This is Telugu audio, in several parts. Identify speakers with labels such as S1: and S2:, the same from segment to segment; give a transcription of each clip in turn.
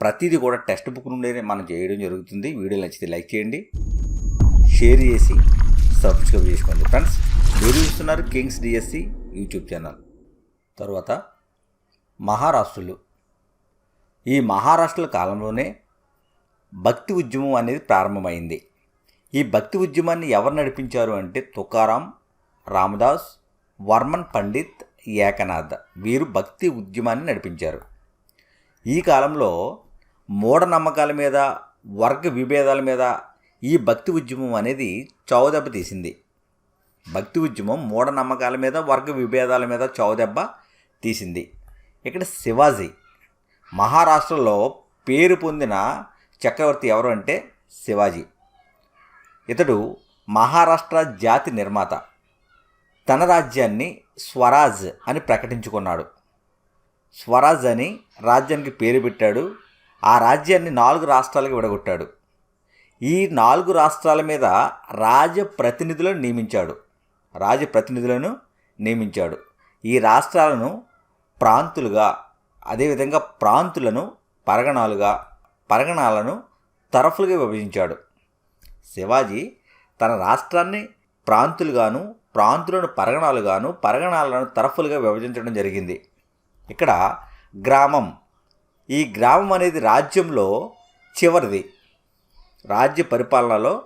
S1: ప్రతిదీ కూడా టెక్స్ట్ బుక్ నుండే మనం చేయడం జరుగుతుంది. వీడియో నచ్చితే లైక్ చేయండి. షేర్ చేసి సబ్స్క్రైబ్ చేసుకోండి. ఫ్రెండ్స్ మీరు చూస్తున్నారు కింగ్స్ డిఎస్సి యూట్యూబ్ ఛానల్. తర్వాత మహారాష్ట్రులు. ఈ మహారాష్ట్రుల కాలంలోనే భక్తి ఉద్యమం అనేది ప్రారంభమైంది. ఈ భక్తి ఉద్యమాన్ని ఎవరు నడిపించారు అంటే తుకారాం రామదాస్ వర్మన్ పండిత్ ఏకనాథ్ వీరు భక్తి ఉద్యమాన్ని నడిపించారు. ఈ కాలంలో మూఢనమ్మకాల మీద వర్గ విభేదాల మీద ఈ భక్తి ఉద్యమం అనేది చౌదెబ్బ తీసింది. భక్తి ఉద్యమం మూఢనమ్మకాల మీద వర్గ విభేదాల మీద చౌదెబ్బ తీసింది. ఇక్కడ శివాజీ మహారాష్ట్రలో పేరు పొందిన చక్రవర్తి ఎవరు అంటే శివాజీ. ఇతడు మహారాష్ట్ర జాతి నిర్మాత. తన రాజ్యాన్ని స్వరాజ్ అని ప్రకటించుకున్నాడు. స్వరాజ్ అని రాజ్యానికి పేరు పెట్టాడు ఆ రాజ్యాన్ని నాలుగు రాష్ట్రాలకు విడగొట్టాడు. ఈ నాలుగు రాష్ట్రాల మీద రాజప్రతినిధులను నియమించాడు. రాజప్రతినిధులను నియమించాడు. ఈ రాష్ట్రాలను ప్రాంతులుగా అదేవిధంగా ప్రాంతులను పరగణాలుగా పరగణాలను తరఫులుగా విభజించాడు. శివాజీ తన రాష్ట్రాన్ని ప్రాంతులుగాను ప్రాంతులను పరగణాలుగాను పరగణాలను తరఫులుగా విభజించడం జరిగింది. ఇక్కడ గ్రామం ఈ గ్రామం అనేది రాజ్యంలో చివరిది. రాజ్య పరిపాలనలో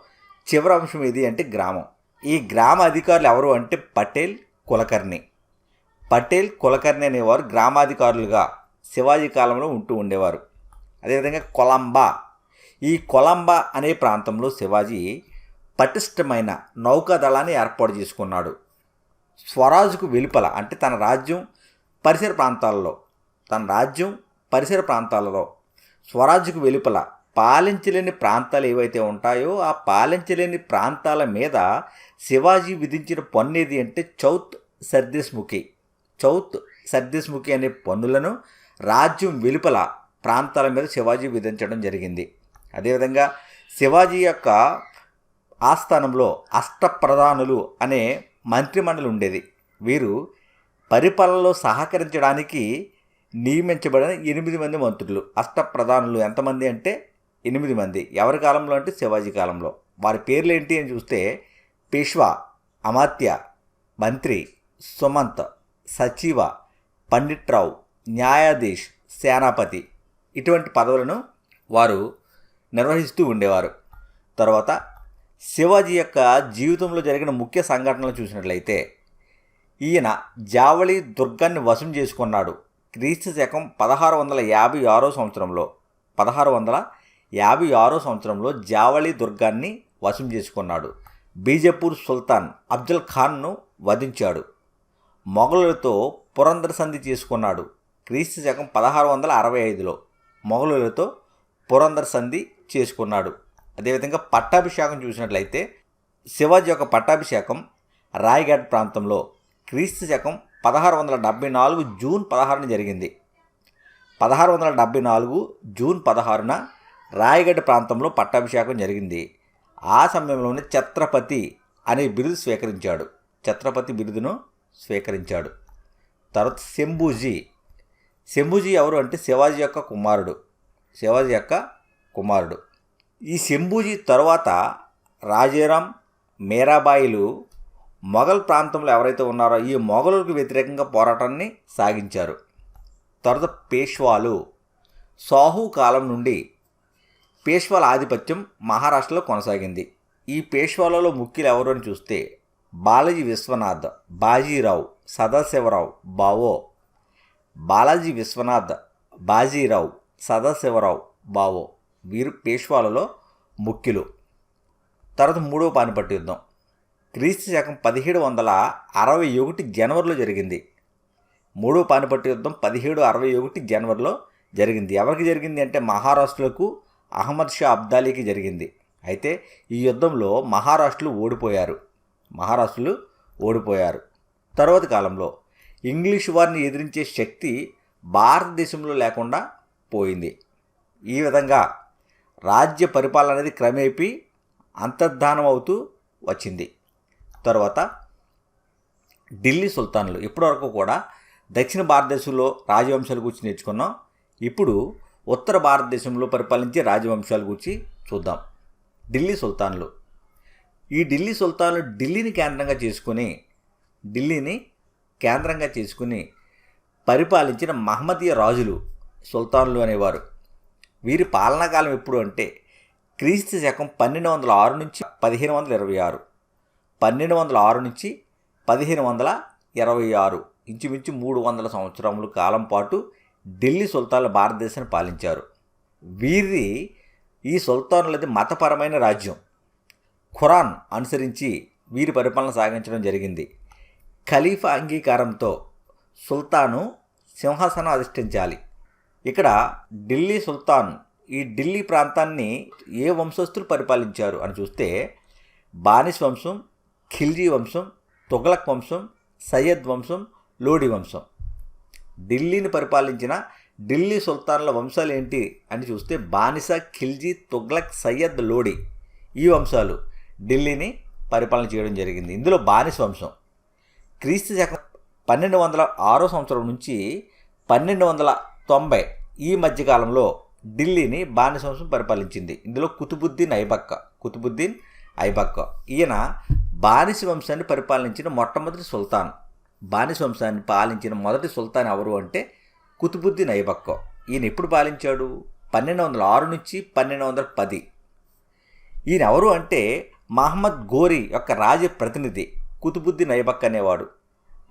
S1: చివరి అంశం ఇది అంటే గ్రామం. ఈ గ్రామ అధికారులు ఎవరు అంటే పటేల్ కులకర్ణి. పటేల్ కులకర్ణి అనేవారు గ్రామాధికారులుగా శివాజీ కాలంలో ఉంటూ ఉండేవారు. అదేవిధంగా కొలంబా. ఈ కొలంబా అనే ప్రాంతంలో శివాజీ పటిష్టమైన నౌకాదళాన్ని ఏర్పాటు చేసుకున్నాడు. స్వరాజుకు వెలుపల అంటే తన రాజ్యం పరిసర ప్రాంతాల్లో తన రాజ్యం పరిసర ప్రాంతాలలో స్వరాజ్యకు వెలుపల పాలించలేని ప్రాంతాలు ఏవైతే ఉంటాయో ఆ పాలించలేని ప్రాంతాల మీద శివాజీ విధించిన పన్ను ఏది అంటే చౌత్ సర్దేశ్ముఖి. చౌత్ సర్దేశ్ముఖి అనే పన్నులను రాజ్యం వెలుపల ప్రాంతాల మీద శివాజీ విధించడం జరిగింది. అదేవిధంగా శివాజీ యొక్క ఆస్థానంలో అష్టప్రధానులు అనే మంత్రిమండలి ఉండేది. వీరు పరిపాలనలో సహకరించడానికి నియమించబడిన ఎనిమిది మంది మంత్రులు అష్టప్రధానులు ఎంతమంది అంటే ఎనిమిది మంది. ఎవరి కాలంలో అంటే శివాజీ కాలంలో. వారి పేర్లు ఏంటి అని చూస్తే పేష్వా అమాత్య మంత్రి సుమంత్ సచివ పండిట్రావు న్యాయాధీష్ సేనాపతి ఇటువంటి పదవులను వారు నిర్వహిస్తూ ఉండేవారు. తర్వాత శివాజీ యొక్క జీవితంలో జరిగిన ముఖ్య సంఘటనలు చూసినట్లయితే ఈయన జావళి దుర్గాన్ని వశం చేసుకున్నాడు. క్రీస్తు శకం పదహారు వందల యాభై ఆరో సంవత్సరంలో పదహారు వందల యాభై ఆరో సంవత్సరంలో జావళి దుర్గాన్ని వశం చేసుకున్నాడు. బీజపూర్ సుల్తాన్ అఫ్జల్ ఖాన్ను వధించాడు. మొఘలులతో పురందర సంధి చేసుకున్నాడు. క్రీస్తు శకం పదహారు వందల అరవై ఐదులో మొఘలులతో పురంధర సంధి చేసుకున్నాడు. అదేవిధంగా పట్టాభిషేకం చూసినట్లయితే శివాజీ యొక్క పట్టాభిషేకం రాయగఢ్ ప్రాంతంలో క్రీస్తు శకం పదహారు వందల డెబ్బై నాలుగు జూన్ పదహారున జరిగింది. పదహారు వందల డెబ్బై నాలుగు జూన్ పదహారున రాయగఢ్ ప్రాంతంలో పట్టాభిషేకం జరిగింది. ఆ సమయంలోనే ఛత్రపతి అనే బిరుదు స్వీకరించాడు. ఛత్రపతి బిరుదును స్వీకరించాడు. తర్వాత శంభూజీ. శంభూజీ ఎవరు అంటే శివాజీ యొక్క కుమారుడు. శివాజీ యొక్క కుమారుడు. ఈ శంభూజీ తర్వాత రాజారాం మీరాబాయిలు మొఘల్ ప్రాంతంలో ఎవరైతే ఉన్నారో ఈ మొఘలులకు వ్యతిరేకంగా పోరాటాన్ని సాగించారు. తర్వాత పేష్వాలు. సాహు కాలం నుండి పేష్వాల ఆధిపత్యం మహారాష్ట్రలో కొనసాగింది. ఈ పేష్వాలలో ముఖ్యులు ఎవరు అని చూస్తే బాలాజీ విశ్వనాథ్ బాజీరావు సదాశివరావు బావో. బాలాజీ విశ్వనాథ్ బాజీరావు సదాశివరావు బావో వీరు పేష్వాలలో ముఖ్యులు. తర్వాత మూడవ పానిపట్టు యుద్ధం. క్రీస్తు శకం పదిహేడు వందల అరవై ఒకటి జనవరిలో జరిగింది. మూడో పానిపట్టు యుద్ధం పదిహేడు అరవై ఒకటి జనవరిలో జరిగింది. ఎవరికి జరిగింది అంటే మహారాష్ట్రకు అహ్మద్ షా అబ్దాలీకి జరిగింది. అయితే ఈ యుద్ధంలో మహారాష్ట్రలు ఓడిపోయారు. మహారాష్ట్రలు ఓడిపోయారు. తర్వాత కాలంలో ఇంగ్లీష్ వారిని ఎదిరించే శక్తి భారతదేశంలో లేకుండా పోయింది. ఈ విధంగా రాజ్య పరిపాలన అనేది క్రమేపీ అంతర్ధానం అవుతూ వచ్చింది. తర్వాత ఢిల్లీ సుల్తాన్లు. ఇప్పటివరకు కూడా దక్షిణ భారతదేశంలో రాజవంశాల గురించి నేర్చుకున్నాం. ఇప్పుడు ఉత్తర భారతదేశంలో పరిపాలించే రాజవంశాల గురించి చూద్దాం. ఢిల్లీ సుల్తాన్లు. ఈ ఢిల్లీ సుల్తాన్లు ఢిల్లీని కేంద్రంగా చేసుకుని ఢిల్లీని కేంద్రంగా చేసుకుని పరిపాలించిన మహమ్మదీయ రాజులు సుల్తాన్లు అనేవారు. వీరి పాలనాకాలం ఎప్పుడు అంటే క్రీస్తు శకం పన్నెండు వందల ఆరు నుంచి పదిహేను వందల ఇరవై ఆరు. పన్నెండు వందల ఆరు నుంచి పదిహేను వందల ఇరవై ఆరు ఇంచుమించు మూడు వందల సంవత్సరముల కాలం పాటు ఢిల్లీ సుల్తాన్లు భారతదేశాన్ని పాలించారు. వీరి ఈ సుల్తానులది మతపరమైన రాజ్యం. ఖురాన్ అనుసరించి వీరి పరిపాలన సాగించడం జరిగింది. ఖలీఫా అంగీకారంతో సుల్తాను సింహాసనం అధిష్ఠించాలి. ఇక్కడ ఢిల్లీ సుల్తాన్ ఈ ఢిల్లీ ప్రాంతాన్ని ఏ వంశస్థులు పరిపాలించారు అని చూస్తే బానిస్ వంశం ఖిల్జీ వంశం తుగలక్ వంశం సయ్యద్ వంశం లోడి వంశం. ఢిల్లీని పరిపాలించిన ఢిల్లీ సుల్తాన్ల వంశాలు ఏంటి అని చూస్తే బానిస ఖిల్జీ తుగ్లక్ సయ్యద్ లోడి ఈ వంశాలు ఢిల్లీని పరిపాలన చేయడం జరిగింది. ఇందులో బానిస వంశం. క్రీస్తు శకం పన్నెండు వందల ఆరో సంవత్సరం నుంచి పన్నెండు వందల తొంభై ఈ మధ్యకాలంలో ఢిల్లీని బానిస వంశం పరిపాలించింది. ఇందులో కుతుబుద్దీన్ ఐబక్క కుతుబుద్దీన్ ఐబక్కో. ఈయన బానిస వంశాన్ని పరిపాలించిన మొట్టమొదటి సుల్తాన్. బానిస వంశాన్ని పాలించిన మొదటి సుల్తాన్ ఎవరు అంటే కుతుబుద్దీన్ ఐబక్క. ఈయన ఎప్పుడు పాలించాడు? పన్నెండు వందల ఆరు నుంచి పన్నెండు వందల పది. ఈయన ఎవరు అంటే మహమ్మద్ గోరి యొక్క రాజ ప్రతినిధి కుతుబుద్దీన్ ఐబక్ అనేవాడు.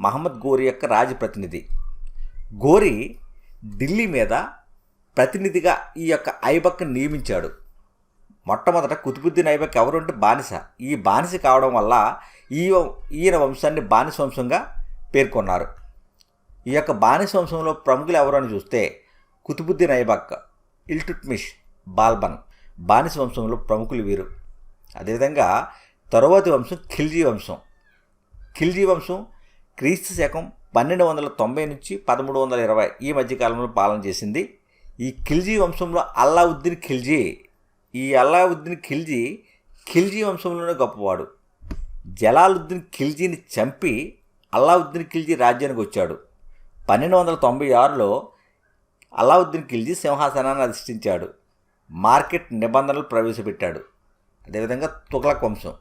S1: మహమ్మద్ గోరి యొక్క రాజ ప్రతినిధి. గోరి ఢిల్లీ మీద ప్రతినిధిగా ఈ యొక్క ఐబక్ని నియమించాడు. మొట్టమొదట కుతుబుద్దీన్ ఐబక్ ఎవరు అంటే బానిస. ఈ బానిస కావడం వల్ల ఈ ఈయన వంశాన్ని బానిస వంశంగా పేర్కొన్నారు. ఈ యొక్క బానిస వంశంలో ప్రముఖులు ఎవరు అని చూస్తే కుతుబుద్దీన్ ఐబక్ ఇల్టుట్మిష్ బాల్బన్ బానిస వంశంలో ప్రముఖులు వీరు. అదేవిధంగా తరువాతి వంశం ఖిల్జీ వంశం. ఖిల్జీ వంశం క్రీస్తు శకం పన్నెండు వందల తొంభై నుంచి పదమూడు వందల ఇరవై ఈ మధ్యకాలంలో పాలన చేసింది. ఈ ఖిల్జీ వంశంలో అల్లావుద్దీన్ ఖిల్జీ ఈ అల్లావుద్దీన్ ఖిల్జీ ఖిల్జీ వంశంలోనే గొప్పవాడు. జలాలుద్దీన్ ఖిల్జీని చంపి అల్లావుద్దీన్ ఖిల్జీ రాజ్యానికి వచ్చాడు. పన్నెండు వందల తొంభై ఆరులో అల్లావుద్దీన్ ఖిల్జీ సింహాసనాన్ని అధిష్ఠించాడు. మార్కెట్ నిబంధనలు ప్రవేశపెట్టాడు. అదేవిధంగా తుగ్లక్ వంశం.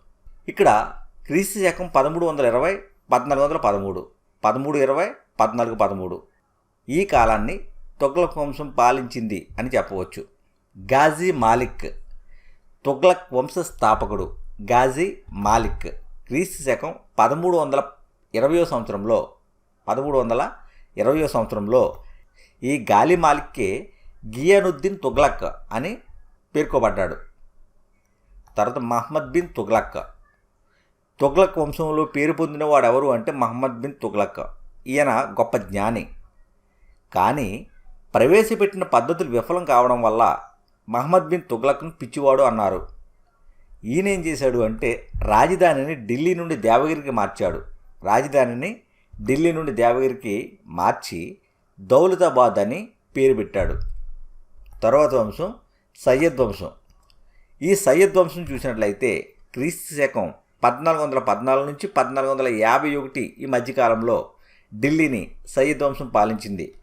S1: ఇక్కడ క్రీస్తు శకం పదమూడు వందల ఇరవై పద్నాలుగు వందల పదమూడు పదమూడు ఇరవై పద్నాలుగు పదమూడు. ఈ కాలాన్ని తుగ్లక్ వంశం పాలించింది అని చెప్పవచ్చు. గాజీ మాలిక్ తుగ్లక్ వంశ స్థాపకుడు గాజీ మాలిక్. క్రీస్తు శకం పదమూడు వందల ఇరవయో సంవత్సరంలో పదమూడు వందల ఇరవయో సంవత్సరంలో ఈ గాలి మాలిక్కి గియానుద్దీన్ తుగ్లక్ అని పేర్కోబడ్డాడు. తర్వాత మహమ్మద్ బిన్ తుగ్లక్. తుగ్లక్ వంశంలో పేరు పొందిన వాడు ఎవరు అంటే మహమ్మద్ బిన్ తుగ్లక్. ఈయన గొప్ప జ్ఞాని. కానీ ప్రవేశపెట్టిన పద్ధతులు విఫలం కావడం వల్ల మహమ్మద్ బిన్ తుగ్లక్ను పిచ్చివాడు అన్నారు. ఈయన ఏం చేశాడు అంటే రాజధానిని ఢిల్లీ నుండి దేవగిరికి మార్చాడు. రాజధానిని ఢిల్లీ నుండి దేవగిరికి మార్చి దౌలతాబాద్ అని పేరు పెట్టాడు. తర్వాత వంశం సయ్యద్ వంశం. ఈ సయ్యద్ వంశం చూసినట్లయితే క్రీస్తు శకం పద్నాలుగు వందల పద్నాలుగు నుంచి పద్నాలుగు వందల యాభై ఒకటి ఈ మధ్యకాలంలో ఢిల్లీని సయ్యద్ వంశం పాలించింది.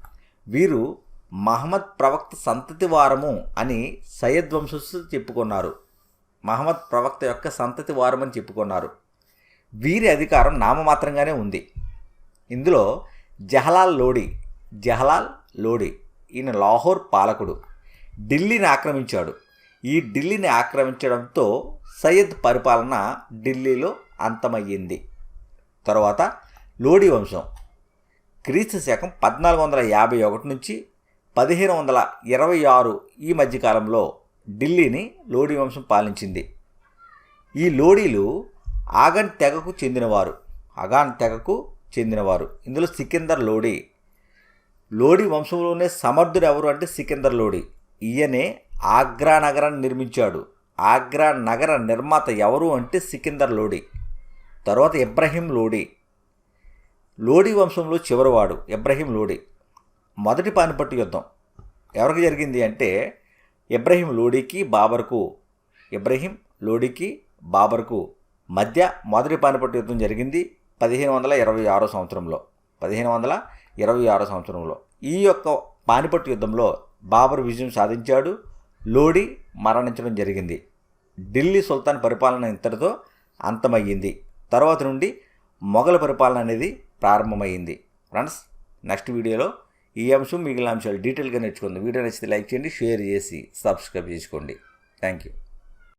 S1: వీరు మహమ్మద్ ప్రవక్త సంతతి వారము అని సయ్యద్ వంశస్థులు చెప్పుకున్నారు. మహమ్మద్ ప్రవక్త యొక్క సంతతి వారం అని చెప్పుకున్నారు. వీరి అధికారం నామమాత్రంగానే ఉంది. ఇందులో జహలాల్ లోడి జహలాల్ లోడి ఈయన లాహోర్ పాలకుడు ఢిల్లీని ఆక్రమించాడు. ఈ ఢిల్లీని ఆక్రమించడంతో సయ్యద్ పరిపాలన ఢిల్లీలో అంతమయ్యింది. తర్వాత లోడి వంశం క్రీస్తు శకం పద్నాలుగు వందల యాభై ఒకటి నుంచి పదిహేను వందల ఇరవై ఆరు ఈ మధ్యకాలంలో ఢిల్లీని లోడి వంశం పాలించింది. ఈ లోడీలు ఆగన్ తెగకు చెందినవారు. అగాన్ తెగకు చెందినవారు. ఇందులో సికిందర్ లోడి. లోడి వంశంలోనే సమర్థుడు ఎవరు అంటే సికిందర్ లోడి. ఈయనే ఆగ్రా నగరాన్ని నిర్మించాడు. ఆగ్రా నగర నిర్మాత ఎవరు అంటే సికిందర్ లోడి. తర్వాత ఇబ్రహీం లోడి. లోడి వంశంలో చివరివాడు ఇబ్రహీం లోడి. మొదటి పానిపట్టు యుద్ధం. ఎవరికి జరిగింది అంటే ఇబ్రహీం లోడీకి బాబర్కు ఇబ్రహీం లోడీకి బాబర్కు మధ్య మొదటి పానిపట్టు యుద్ధం జరిగింది పదిహేను వందల ఇరవై ఆరో సంవత్సరంలో. పదిహేను వందల ఇరవై ఆరో సంవత్సరంలో. ఈ యొక్క పానిపట్టు యుద్ధంలో బాబర్ విజయం సాధించాడు. లోడి మరణించడం జరిగింది. ఢిల్లీ సుల్తాన్ పరిపాలన ఇంతటితో అంతమయ్యింది. తర్వాత నుండి మొఘల పరిపాలన అనేది ప్రారంభమైంది ఫ్రెండ్స్ నెక్స్ట్ వీడియోలో ఈ అంశం మిగిలిన అంశాలు డీటెయిల్గా నేర్చుకుందాం. వీడియో నచ్చితే లైక్ చేయండి షేర్ చేసి సబ్స్క్రైబ్ చేసుకోండి. Thank you.